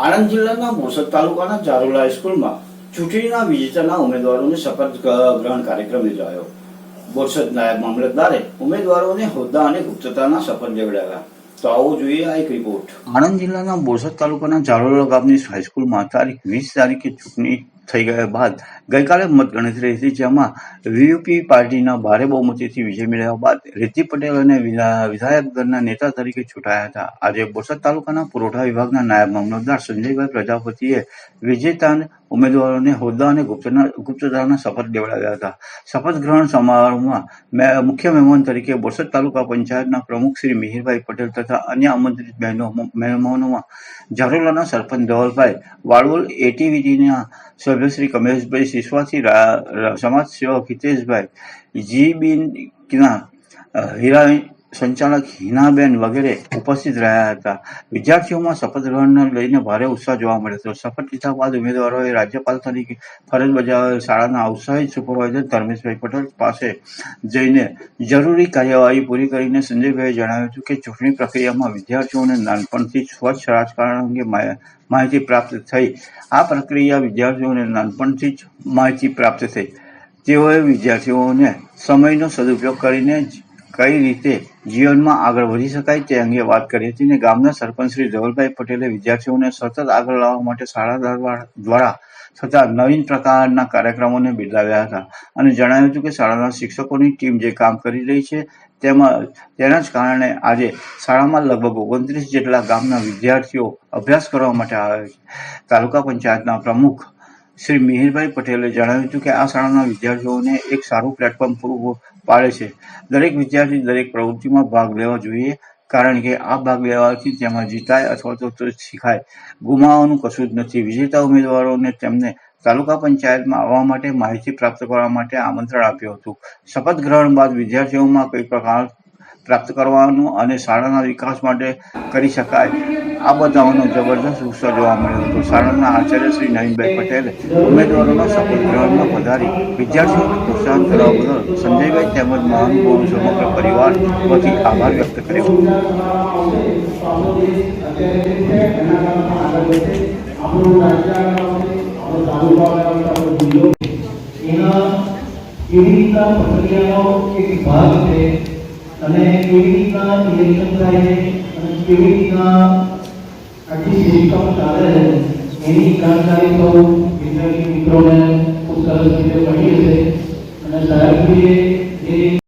આણંદ જિલ્લાના બોરસદ તાલુકાના ચારોલા હાઈસ્કૂલમાં ચૂંટણીના વિજેતાના ઉમેદવારોને શપથ ગ્રહણ કાર્યક્રમ યોજાયો. બોરસદ નાયબ મામલતદારે ઉમેદવારોને હોદ્દા અને ગુપ્તતાના શપથ લેવડાવ્યા. આણંદ જિલ્લાના બોરસદ તાલુકાના ચારોલા ગામની હાઈસ્કૂલમાં તારીખ વીસ તારીખે ચૂંટણી થઈ ગયા બાદ ગઈકાલે મતગણતરી હતી જેમાં વીયુપી પાર્ટીના ભારે બહુમતીથી વિજય મેળવ્યા બાદ રીતિ પટેલ અને વિધા- વિધાયક દળના નેતા તરીકે ચૂંટાયા હતા. આજે બોરસદ તાલુકાના પુરવઠા વિભાગના નાયબ મામલતદાર સંજયભાઈ પ્રજાપતિએ વિજેતા ઉમેદવારોને હોદ્દા અને ગુપ્તતાના શપથ લેવડાવ્યા હતા. શપથ ગ્રહણ સમારોહમાં મુખ્ય મહેમાન તરીકે બોરસદ તાલુકા પંચાયતના પ્રમુખ શ્રી મિહિરભાઈ પટેલ તથા અન્ય આમંત્રિત બહેનો મહેમાનોમાં ઝારોલાના સરપંચ ધવલભાઈ વાળવોલ એટીવીટીના સભ્ય શ્રી કમલેશભાઈ સિસવાથી સમાજ સેવક હિતેશભાઈ, જીબીના હીરા સંચાલક હિનાબેન વગેરે ઉપસ્થિત રહ્યા હતા. વિદ્યાર્થીઓમાં શપથ ગ્રહણને લઈને ભારે ઉત્સાહ જોવા મળ્યો હતો. શપથ લીધા બાદ ઉમેદવારોએ રાજ્યપાલ તરીકે ફરજ બજાવેલ શાળાના ઉત્સાહિત સુપરવાઇઝર ધર્મેશભાઈ પટેલ પાસે જઈને જરૂરી કાર્યવાહી પૂરી કરીને સંજયભાઈએ જણાવ્યું હતું કે ચૂંટણી પ્રક્રિયામાં વિદ્યાર્થીઓને નાનપણથી સ્વચ્છ રાજકારણ અંગે માહિતી પ્રાપ્ત થઈ. આ પ્રક્રિયા વિદ્યાર્થીઓને નાનપણથી જ માહિતી પ્રાપ્ત થઈ. તેઓએ વિદ્યાર્થીઓને સમયનો સદુપયોગ કરીને જ કઈ રીતે જીવનમાં આગળ વધી શકાય તે અંગે વાત કરી હતી ને ગામના સરપંચ શ્રી ધવલભાઈ પટેલે વિદ્યાર્થીઓને સતત આગળ લાવવા માટે શાળા દ્વારા- થતા નવીન પ્રકારના કાર્યક્રમોને બિરદાવ્યા હતા અને જણાવ્યું હતું કે શાળાના શિક્ષકોની ટીમ જે કામ કરી રહી છે તેમાં, તેના જ કારણે આજે શાળામાં લગભગ ઓગણત્રીસ જેટલા ગામના વિદ્યાર્થીઓ અભ્યાસ કરવા માટે આવે છે. તાલુકા પંચાયતના પ્રમુખ શ્રી મિહિરભાઈ પટેલે જણાવ્યું હતું કે આ શાળાના વિદ્યાર્થીઓને એક સારું પ્લેટફોર્મ પૂરું પાડે છે. દરેક વિદ્યાર્થી દરેક પ્રવૃત્તિમાં ભાગ લેવો જોઈએ, કારણ કે આ ભાગ લેવાથી તેમાં જીતાય અથવા તો શીખાય. ગુમાવવાનું કશું જ નથી. વિજેતા ઉમેદવારોને તેમને તાલુકા પંચાયતમાં આવવા માટે માહિતી પ્રાપ્ત કરવા માટે આમંત્રણ આપ્યું હતું. શપથ ગ્રહણ બાદ વિદ્યાર્થીઓમાં કોઈ પ્રકાર પ્રાપ્ત કરવાનું અને શાળાના વિકાસ માટે કરી શકાય. આ બધાનો જબરદસ્ત ઉત્સાહ જોવા મળ્યો હતો. શાળાના આચાર્ય શ્રી નવીનભાઈ પટેલે ઉમેદવારોના શપથ ગ્રહણમાં પધારી. વિદ્યાર્થીઓને પ્રોત્સાહન કરવા બદલ સંજયભાઈ તેમજ મહાનુભાવોનો સમગ્ર પરિવાર વતી આભાર વ્યક્ત કર્યો. એવી પ્રક્રિયાનો એક ભાગ છે અને કેવી રીતના ઇલેક્શન થાય છે અને કેવી રીતના આખી સિસ્ટમ ચાલે છે, એની જાણકારી તો વિદ્યાર્થી મિત્રોને ખૂબ સરસ રીતે મળી હશે. અને સાહેબજીએ